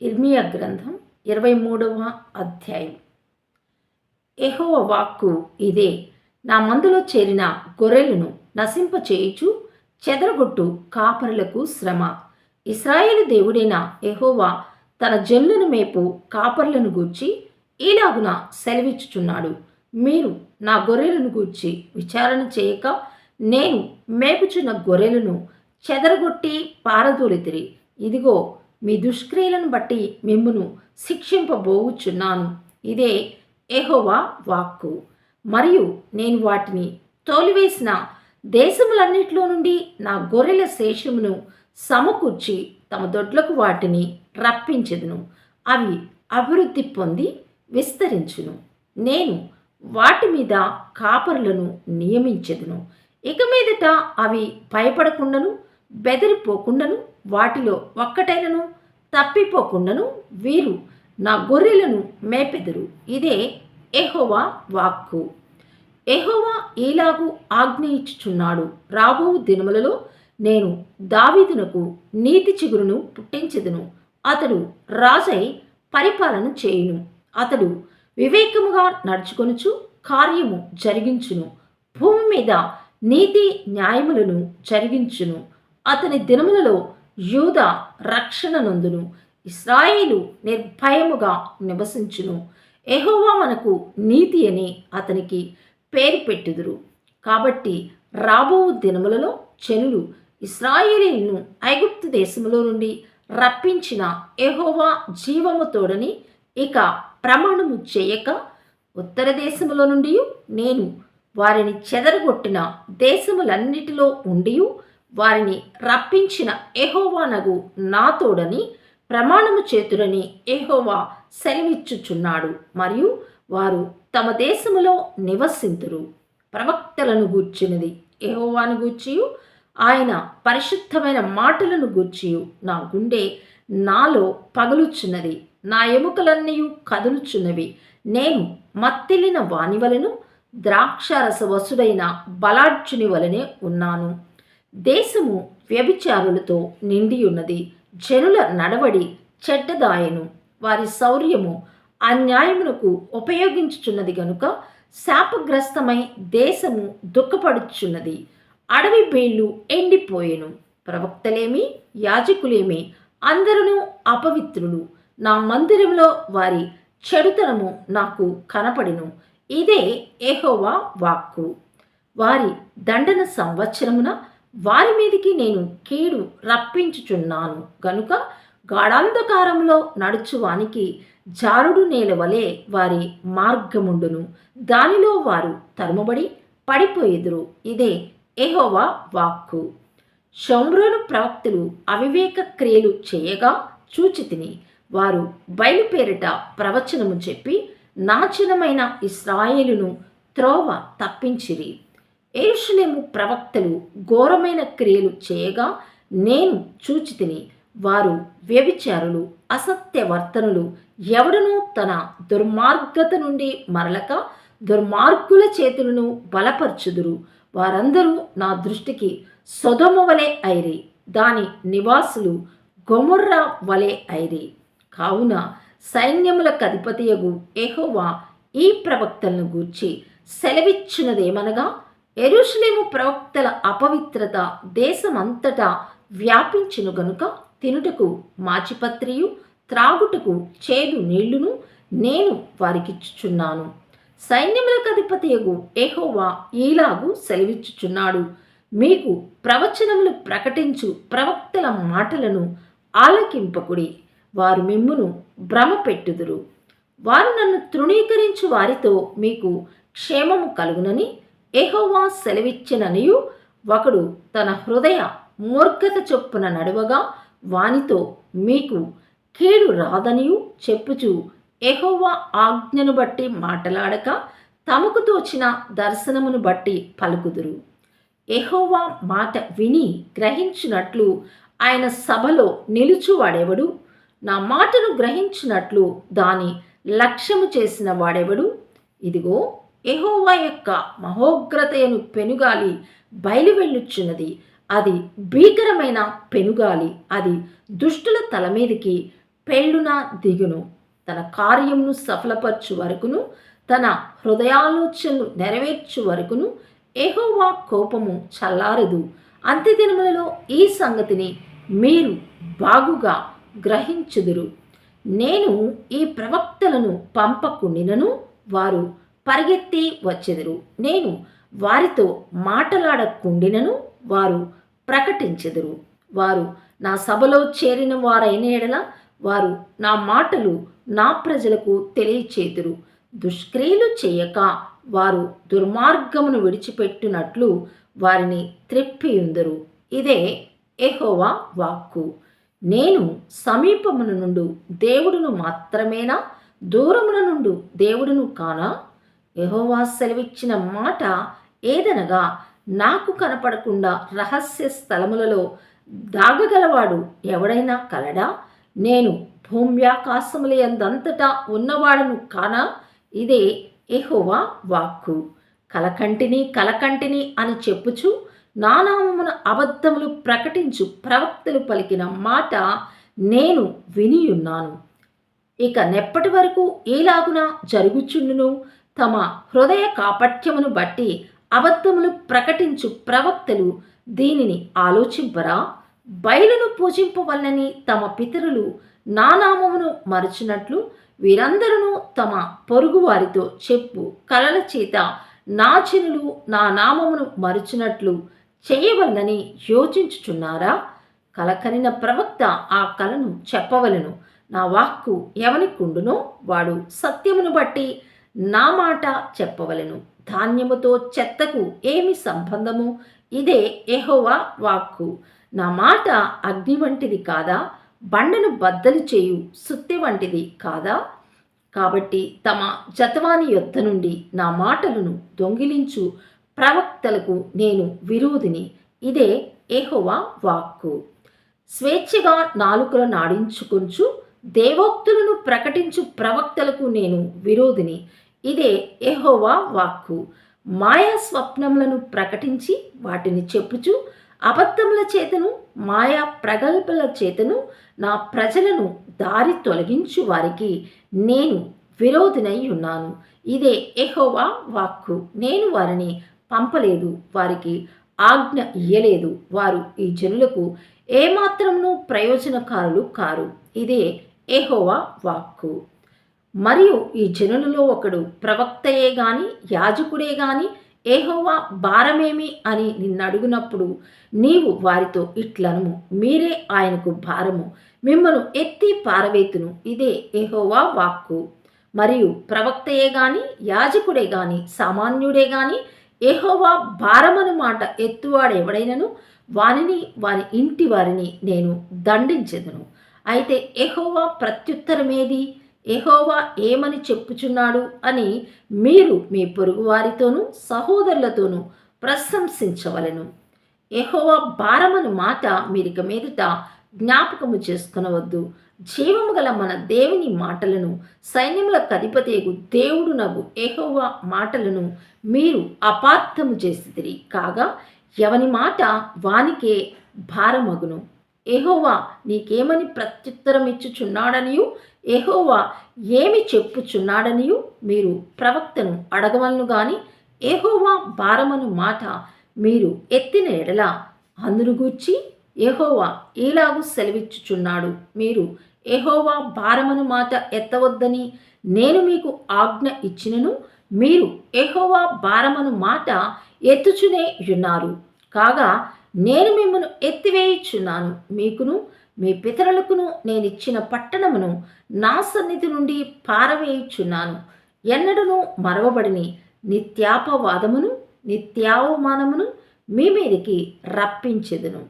ఇర్మియా గ్రంథం ఇరవై మూడవ అధ్యాయం. ఎహోవ వాక్కు ఇదే నా మందులో చేరిన గొర్రెలను నశింపచేయుచు చెదరగొట్టు కాపరులకు శ్రమ. ఇస్రాయేలు దేవుడైన ఎహోవా తన జల్లును మేపు కాపర్లను గూర్చి ఈలాగున సెలవిచ్చుచున్నాడు. మీరు నా గొర్రెలను గూర్చి విచారణ చేయక నేను మేపుచున్న గొర్రెలను చెదరగొట్టి పారదోలితిరి. ఇదిగో మీ దుష్క్రియలను బట్టి మిమ్మును శిక్షింపబోవుచున్నాను. ఇదే ఎహోవా వాక్కు. మరియు నేను వాటిని తోలివేసిన దేశములన్నిటిలో నుండి నా గొర్రెల శేషమును సమకూర్చి తమ దొడ్లకు వాటిని రప్పించెదను. అవి అభివృద్ధి పొంది విస్తరించును. నేను వాటి మీద కాపరులను నియమించెదను. ఇక మీదట అవి భయపడకుండాను బెదిరిపోకుండాను వాటిలో ఒక్కటైనను తప్పిపోకుండాను వీరు నా గొర్రెలను మేపెదరు. ఇదే ఎహోవా వాక్కు. ఎహోవా ఈలాగు ఆజ్ఞ ఇచ్చుచున్నాడు. రాబో దినములలో నేను దావీదునకు నీతి చిగురును పుట్టించెదను. అతడు రాజై పరిపాలన చేయును. అతడు వివేకముగా నడుచుకొనుచు కార్యము జరిగించును. భూమి మీద నీతి న్యాయములను జరిగించును. అతని దినములలో యూద రక్షణ నందును. ఇస్రాయిలు నిర్భయముగా నివసించును. ఎహోవా మనకు నీతి అని అతనికి పేరు పెట్టుదురు. కాబట్టి రాబో దినములలో చెనులు ఇస్రాయేలీలను ఐగుప్తు దేశములో నుండి రప్పించిన ఎహోవా జీవము తోడని ఇక ప్రమాణము చేయక ఉత్తర దేశములో నుండి నేను వారిని చెదరగొట్టిన దేశములన్నిటిలో ఉండియు వారిని రప్పించిన ఎహోవానగు నాతోడని ప్రమాణము చేతుడని ఎహోవా సెలవిచ్చుచున్నాడు. మరియు వారు తమ దేశములో నివసింతురు. ప్రవక్తలను గూర్చినది ఎహోవాను గూర్చియు ఆయన పరిశుద్ధమైన మాటలను గూర్చియు. నా గుండె నాలో పగులుచున్నది నా ఎముకలన్నీ కదులుచున్నవి. నేను మత్తిలిన వాని వలను ద్రాక్షారస వసుడైన బలాడ్చుని వలనే ఉన్నాను. దేశము వ్యభిచారులతో నిండి ఉన్నది జనుల నడవడి చెడ్డదాయను. వారి శౌర్యము అన్యాయమునకు ఉపయోగించుచున్నది గనుక శాపగ్రస్తమై దేశము దుఃఖపడుచున్నది. అడవి బేళ్ళు ఎండిపోయెను. ప్రవక్తలేమి యాజకులేమి అందరూ అపవిత్రులు. నా మందిరంలో వారి చెడుతనము నాకు కనపడిను. ఇదే ఏహోవా వాక్కు. వారి దండన సంవత్సరమున వారి మీదికి నేను కీడు రప్పించుచున్నాను. గనుక గాఢాంధకారంలో నడుచువానికి జారుడు నేల వలె వారి మార్గముండును. దానిలో వారు తరుమబడి పడిపోయేదురు. ఇదే ఎహోవా వాక్కు. షోమ్రోను ప్రవక్తలు అవివేక క్రియలు చేయగా చూచితిని. వారు బయలుపేరిట ప్రవచనము చెప్పి నాచనమైన ఇస్రాయేలును త్రోవ తప్పించిరి. ఏషులేము ప్రవక్తలు ఘోరమైన క్రియలు చేయగా నేను చూచితిని. వారు వ్యభిచారులు అసత్యవర్తనులు ఎవడనూ తన దుర్మార్గత నుండి మరలక దుర్మార్గుల చేతులను బలపరచుదురు. వారందరూ నా దృష్టికి సొదమ వలె ఐరి దాని నివాసులు గొముర్ర వలె ఐరి. కావున సైన్యముల కధిపతియగు ఎహోవా ఈ ప్రవక్తలను గూర్చి సెలవిచ్చినదేమనగా ఎరుషులేము ప్రవక్తల అపవిత్రత దేశమంతటా వ్యాపించును గనుక తినుటకు మాచిపత్రియు త్రాగుటకు చేదు నీళ్ళును నేను వారికిచ్చుచున్నాను. సైన్యములకు అధిపతియగు ఎహోవా ఈలాగు సెలవిచ్చుచున్నాడు. మీకు ప్రవచనములు ప్రకటించు ప్రవక్తల మాటలను ఆలకింపకుడి. వారు మిమ్మును భ్రమ పెట్టుదురు వారు నన్ను తృణీకరించు వారితో మీకు క్షేమము కలుగునని ఎహోవా సెలవిచ్చిననియు ఒకడు తన హృదయ మూర్ఖత చొప్పున నడువగా వానితో మీకు కీడు రాదనియు చెప్పుచు ఎహోవా ఆజ్ఞను బట్టి మాటలాడక తమకు తోచిన దర్శనమును బట్టి పలుకుదురు. ఎహోవా మాట విని గ్రహించినట్లు ఆయన సభలో నిలుచువాడెవడు నా మాటను గ్రహించినట్లు దాని లక్ష్యము చేసిన వాడెవడు? ఇదిగో ఎహోవా యొక్క మహోగ్రతయను పెనుగాలి బయలు వెళ్ళుచున్నది. అది భీకరమైన పెనుగాలి అది దుష్టుల తల మీదకి పెళ్ళున దిగును. తన కార్యమును సఫలపరచు వరకును తన హృదయాలోచనలు నెరవేర్చు వరకును ఎహోవా కోపము చల్లారదు. అంత్యదినములలో ఈ సంగతిని మీరు బాగుగా గ్రహించుదురు. నేను ఈ ప్రవక్తలను పంపకుండినను వారు పరిగెత్తి వచ్చెదరు. నేను వారితో మాటలాడకుండినను వారు ప్రకటించెదరు. వారు నా సభలో చేరిన వారైన ఎడల వారు నా మాటలు నా ప్రజలకు తెలియచేతురు దుష్క్రియలు చేయక వారు దుర్మార్గమును విడిచిపెట్టినట్లు వారిని త్రెప్పియుందరు. ఇదే ఎహోవా వాక్కు. నేను సమీపమున నుండు దేవుడును మాత్రమేనా? దూరమున నుండు దేవుడును కానా? యహోవా సెలవిచ్చిన మాట ఏదనగా నాకు కనపడకుండా రహస్య స్థలములలో దాగగలవాడు ఎవడైనా కలడా? నేను భూమ్యాకాశముల ఎందంతటా ఉన్నవాడను కానా? ఇదే ఎహోవా వాక్కు. కలకంటిని కలకంటిని అని చెప్పుచు నానామమున అబద్ధములు ప్రకటించు ప్రవక్తలు పలికిన మాట నేను వినియున్నాను. ఇక నెప్పటి వరకు ఏలాగున జరుగుచుండును? తమ హృదయ కాపట్యమును బట్టి అబద్ధములు ప్రకటించు ప్రవక్తలు దీనిని ఆలోచింపరా? బయలును పూజింపవల్లని తమ పితరులు నానామమును మరచినట్లు వీరందరూ తమ పొరుగువారితో చెప్పు. కలల చేత నా జనులు నా నామమును మరచినట్లు చేయవల్లని యోచించుచున్నారా? కలకనిన ప్రవక్త ఆ కలను చెప్పవలను. నా వాక్కు ఎవనికుండునో వాడు సత్యమును బట్టి నా మాట చెప్పవలను. ధాన్యముతో చెత్తకు ఏమి సంబంధము? ఇదే ఎహోవా వాక్కు. నా మాట అగ్ని వంటిది కాదా? బండను బద్దలు చేయు సుత్తి వంటిది కాదా? కాబట్టి తమ జతవాని యొద్ద నుండి నా మాటలను దొంగిలించు ప్రవక్తలకు నేను విరోధిని. ఇదే ఏహోవా వాక్కు. స్వేచ్ఛగా నాలుకలు నాడించుకొంచు దేవోక్తులను ప్రకటించు ప్రవక్తలకు నేను విరోధిని. ఇదే ఎహోవా వాక్కు. మాయా స్వప్నములను ప్రకటించి వాటిని చెప్పుచు అబద్ధముల చేతను మాయా ప్రగల్భల చేతను నా ప్రజలను దారి తొలగించు వారికి నేను విరోధినై ఉన్నాను. ఇదే ఎహోవా వాక్కు. నేను వారిని పంపలేదు వారికి ఆజ్ఞ ఇయ్యలేదు. వారు ఈ జనులకు ఏమాత్రమును ప్రయోజనకారులు కారు. ఇదే ఎహోవా వాక్కు. మరియు ఈ జనులలో ఒకడు ప్రవక్తయే గాని యాజకుడే గాని ఏహోవా భారమేమి అని నిన్నడుగునప్పుడు నీవు వారితో ఇట్లను మీరే ఆయనకు భారము మిమ్మను ఎత్తి పారవేతును ఇదే ఏహోవా వాక్కు. మరియు ప్రవక్తయే గాని యాజకుడే గాని సామాన్యుడే గాని ఏహోవా భారమను మాట ఎత్తువాడెవడైనను వానిని వారి ఇంటి వారిని నేను దండించెదను. అయితే ఎహోవా ప్రత్యుత్తరమేది? ఎహోవా ఏమని చెప్పుచున్నాడు అని మీరు మీ పొరుగువారితోనూ సహోదరులతోనూ ప్రశంసించవలను. ఎహోవా భారమను మాట మీరిక మీదట జ్ఞాపకము చేసుకునవద్దు. జీవము గల మన దేవుని మాటలను సైన్యముల కధిపతేగు దేవుడు నవ్వు ఎహోవా మాటలను మీరు అపార్థము చేసిదిరి కాగా ఎవని మాట వానికే భారమగును. ఎహోవా నీకేమని ప్రత్యుత్తరం ఇచ్చుచున్నాడనియు ఎహోవా ఏమి చెప్పుచున్నాడనియు మీరు ప్రవక్తను అడగవలను గాని ఎహోవా భారమను మాట మీరు ఎత్తిన ఎడల అందును గూర్చి ఎహోవా ఈలాగు సెలవిచ్చుచున్నాడు. మీరు ఎహోవా భారమను మాట ఎత్తవద్దని నేను మీకు ఆజ్ఞ ఇచ్చినను మీరు ఎహోవా భారమను మాట ఎత్తుచునే ఉన్నారు కాగా నేను మిమ్మను ఎత్తివేయుచున్నాను మీకును మీ పితరులకును నేనిచ్చిన పట్టణమును నా సన్నిధి నుండి పారవేయుచున్నాను. ఎన్నడను మరవబడిని నిత్యాపవాదమును నిత్యావమానమును మీ మీదకి రప్పించెదను.